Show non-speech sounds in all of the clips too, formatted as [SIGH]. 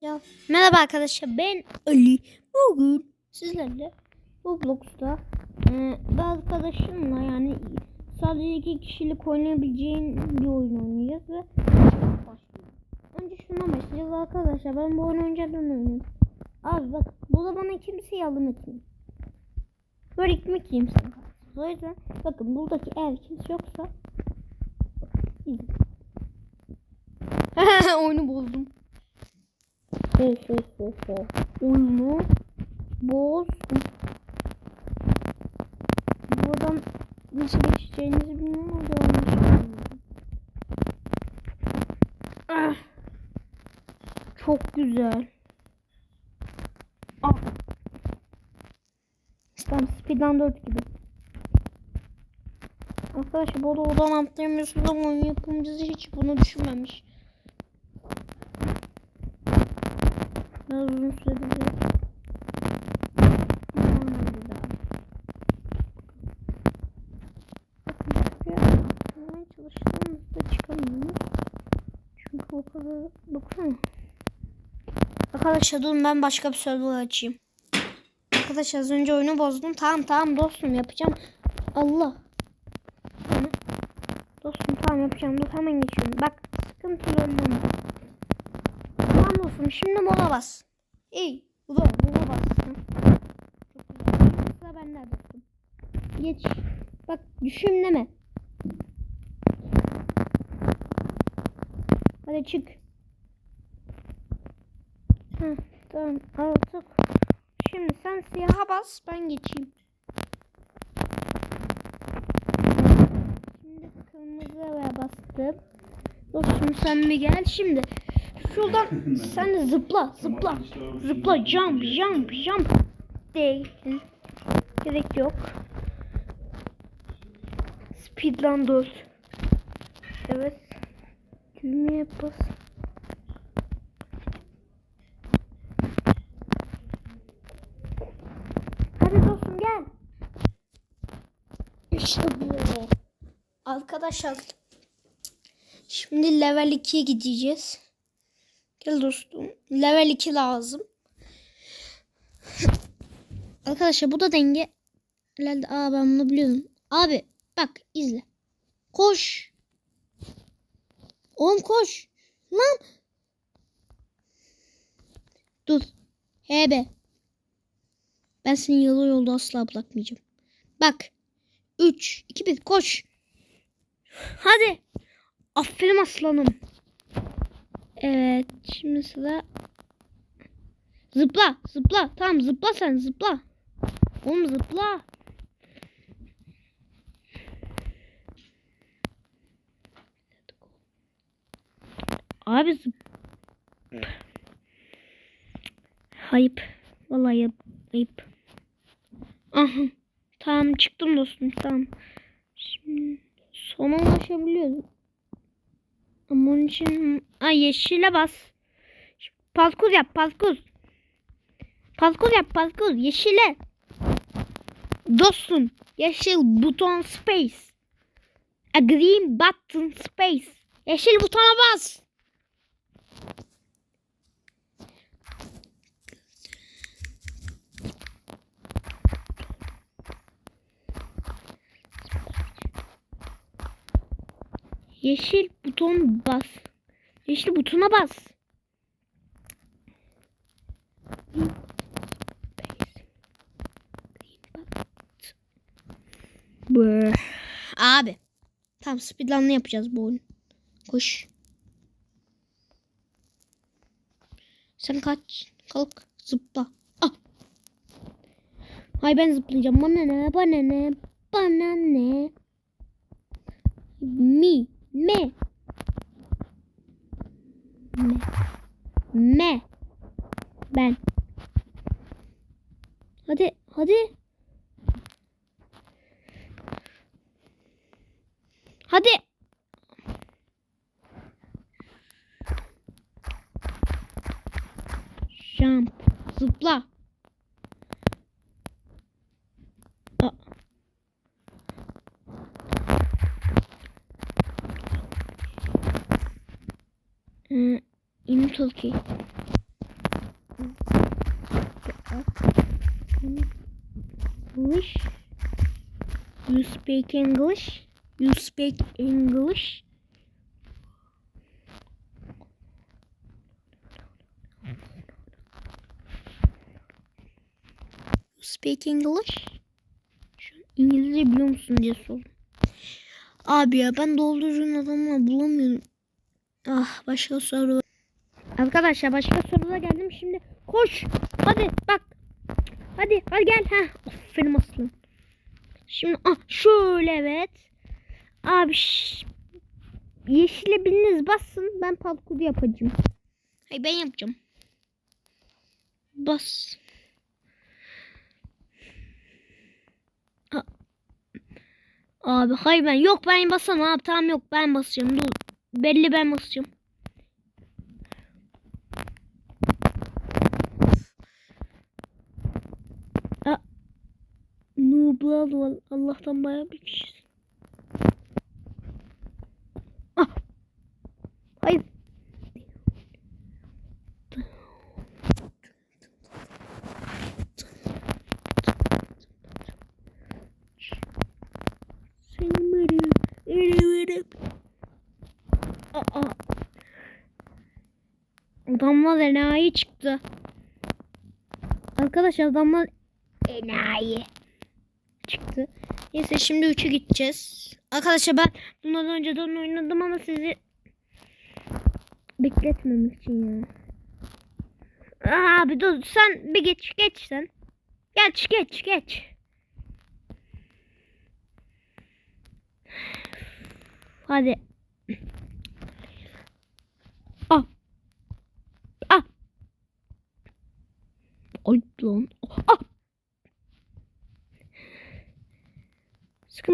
Ya, merhaba arkadaşlar ben Ali. Bugün sizlerle Roblox'ta e, bir arkadaşımla yani sadece iki kişilik oynayabileceğin bir oyun oynayacağız ve başlıyoruz. Önce şuna başlayacağız arkadaşlar. Ben bu oyunu önceden oynuyorum. Abi bak burada bana kimse yardım etmiyor. Böyle ekmek yiyeyim sana. O yüzden bakın buradaki eğer kimse yoksa izin. [LAUGHS] oyunu bozdum. Ho ho ho ho. Oyunu bozdum. Buradan nasıl geçeceğinizi bilmiyorum ama görmüş Ah. Çok güzel. Ah. Tam Speedrun 4 gibi. Arkadaşlar bu oradan atlayamıyorsunuz ama oyun yapımcısı hiç bunu düşünmemiş. Biraz uzun sürebilir. Bakın çalıştığımızda çıkamıyoruz. Çünkü o kadar... Baksana. Arkadaşlar durun ben başka bir server açayım. Arkadaşlar az önce oyunu bozdum. Tamam tamam dostum yapacağım. Allah. Dostum tamam yapacağım. Dur hemen geçiyorum. Bak sıkıntılı olmam. Tamam dostum şimdi mola bas. İyi. Ulan mola bas. Hı. Çok güzel. Sıra bende dostum. Geç. Bak düşünleme. Hadi çık. Heh, tamam artık. Şimdi sen siyaha bas ben geçeyim. Şimdi kırmızıya bastım. Dostum sen bir gel şimdi. Şuradan sen de zıpla zıpla. Zıpla jump jump jump. Değil. Gerek yok. Speedrun 4. Evet. Düğmeye bas. Hadi dostum gel. İşte bu. Arkadaşlar Şimdi level 2'ye gideceğiz. Gel dostum. Level 2 lazım. Arkadaşlar bu da denge. Herhalde aa ben bunu biliyorum. Abi bak izle. Koş. Oğlum koş. Lan. Dur. Hebe. Ben seni yalı yolda asla bırakmayacağım. Bak. 3, 2, 1 koş. Hadi. Aferin aslanım. Evet. Şimdi sıra. Zıpla. Zıpla. Tamam zıpla sen zıpla. Oğlum zıpla. Abi zıp. Ayıp. Vallahi ayıp. ayıp. Aha. Tamam çıktım dostum tamam. Şimdi sona ulaşabiliyorum. Ama onun için ay yeşile bas. Parkur yap parkur. Parkur yap parkur yeşile. Dostum yeşil buton space. A green button space. Yeşil butona bas. Yeşil buton bas. Yeşil butona bas. Abi. Tamam speedrun'ı yapacağız bu oyun. Koş. Sen kaç. Kalk. Zıpla. Ah. Hay ben zıplayacağım. Bana ne? Bana ne? Bana ne? Mi. Me. Me. Me. Ben. Hadi. Hadi. Hadi. Jump. Zıpla. çok iyi. English. You speak English. You speak English. You speak English. Şu İngilizce biliyor musun diye sordum. Abi ya ben doldurun adamı bulamıyorum. Ah başka soru. Arkadaşlar başka soruda geldim şimdi. Koş. Hadi bak. Hadi hadi gel. ha. Aferin aslanım. Şimdi ah şöyle evet. Abi yeşile biriniz bassın. Ben parkur yapacağım. Hayır ben yapacağım. Bas. Abi hayır ben yok ben basam abi tamam yok ben basacağım dur belli ben basacağım. Aa, Nublar var Allah'tan bayağı bir kişi. Ah. Hayır. Seni veririm. Seni veririm. Aa. Adamlar enayi çıktı. Arkadaşlar adamlar enayi çıktı. Neyse şimdi 3'e gideceğiz. Arkadaşlar ben bundan önceden oynadım ama sizi bekletmemek için ya. Abi dur sen bir geç geç sen. Geç geç geç. Hadi. Ah. Ah. Ay lan. Ah.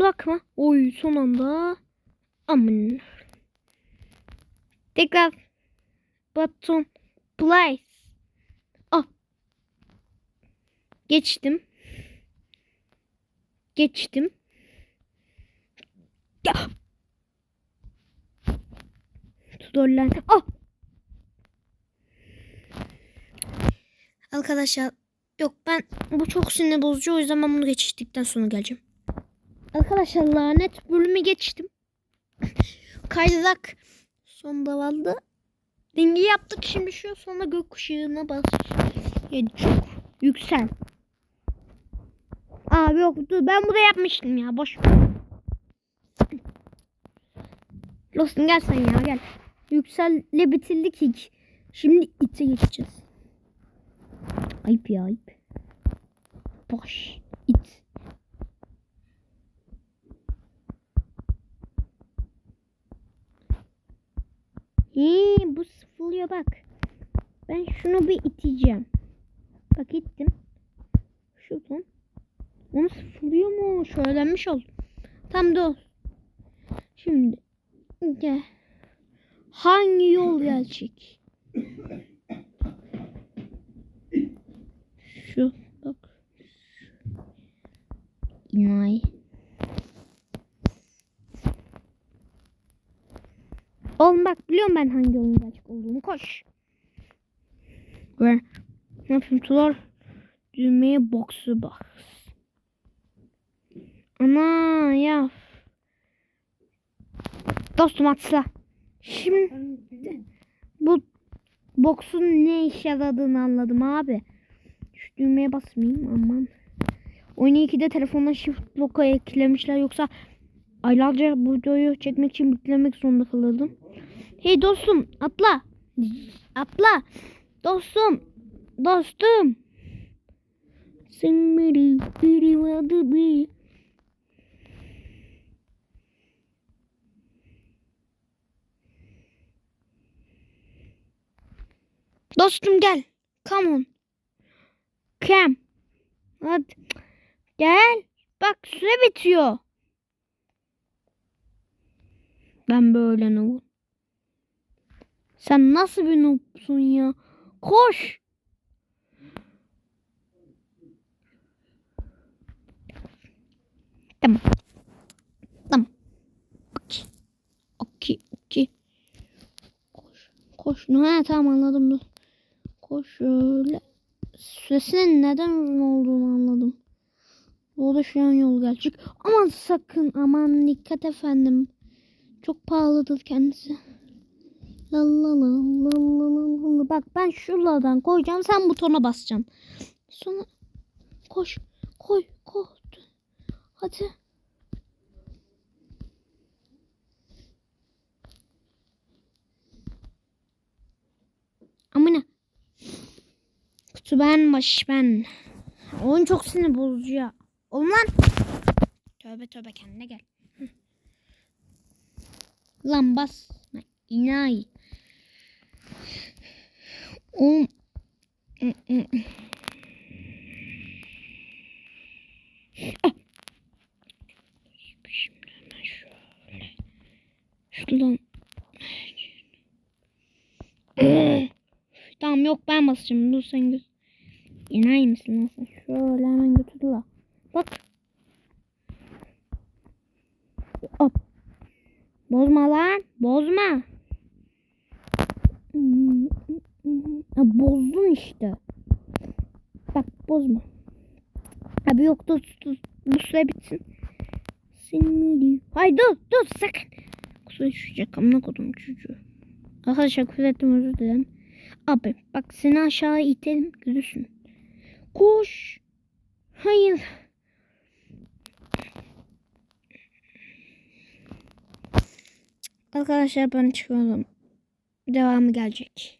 Bakma. Oy son anda. Aman. Tekrar. Button. Place. Ah. Geçtim. Geçtim. Ya. Tudorlan. Ah. Arkadaşlar yok ben bu çok sinir bozucu o yüzden ben bunu geçtikten sonra geleceğim. Arkadaşlar lanet bölümü geçtim. [LAUGHS] Kaydırak sonda vardı. Dengi yaptık şimdi şu sonra gökkuşağına bas. Yani çok yüksel. Abi yok dur ben burada yapmıştım ya boş. Dostum gel sen ya gel. Yükselle bitirdik hiç. Şimdi ite geçeceğiz. Ayıp ya ayıp. Boş. it. Hii, bu sıfırlıyor bak. Ben şunu bir iteceğim. Bak ittim. Şuradan. Onu sıfırlıyor mu? Söylenmiş oldum. Tam dur. Şimdi. Gel. Hangi yol gelecek? Şu bak. İnay. Oğlum bak biliyorum ben hangi yolun gerçek olduğunu. Koş. Ve ne yapayım tutar? Düğmeye box'u box. Ana ya. Dostum atla. Şimdi bu boksun ne işe yaradığını anladım abi. Şu düğmeye basmayayım aman. Oyunu 2'de telefonla shift lock'a eklemişler yoksa aylarca bu videoyu çekmek için beklemek zorunda kalırdım. Hey dostum atla. Atla. Dostum. Dostum. Sen biri biri vardı bir. Dostum gel. Come on. Come. Hadi. Gel. Bak süre bitiyor. Ben böyle noob. Sen nasıl bir noobsun ya? Koş. Tamam. Tamam. Okey. Okey. Okey. Koş. Koş. Ha tamam anladım. Dur. Koş şöyle. Süresinin neden uzun olduğunu anladım. Yolda şu an yol gelecek. Aman sakın aman dikkat efendim. Çok pahalıdır kendisi. La la la la la la la. Bak ben şuradan koyacağım sen butona basacaksın. Sonra koş koy koy. Hadi. Amına. Kutu ben baş ben. Oyun çok sinir bozucu ya. Oğlum lan. Tövbe tövbe kendine gel. Lan bas. Lan İnayi. Oğlum. Ah. Şimdi hemen şöyle. Şuradan. Tamam yok ben basacağım. Dur sen göz. İnayi misin lan sen? Şöyle hemen götür. Bak. Hop. Bozma lan. Bozma. Bozdun işte. Bak bozma. Abi yok dur dur. Bu süre bitsin. Sinirli. Hay dur dur sakın. Kusura düşecek amına kodum çocuğu. Arkadaşlar küfür ettim özür dilerim. Abi bak seni aşağı itelim görürsün. Koş. Hayır. Arkadaşlar ben çıkıyorum. Devamı gelecek.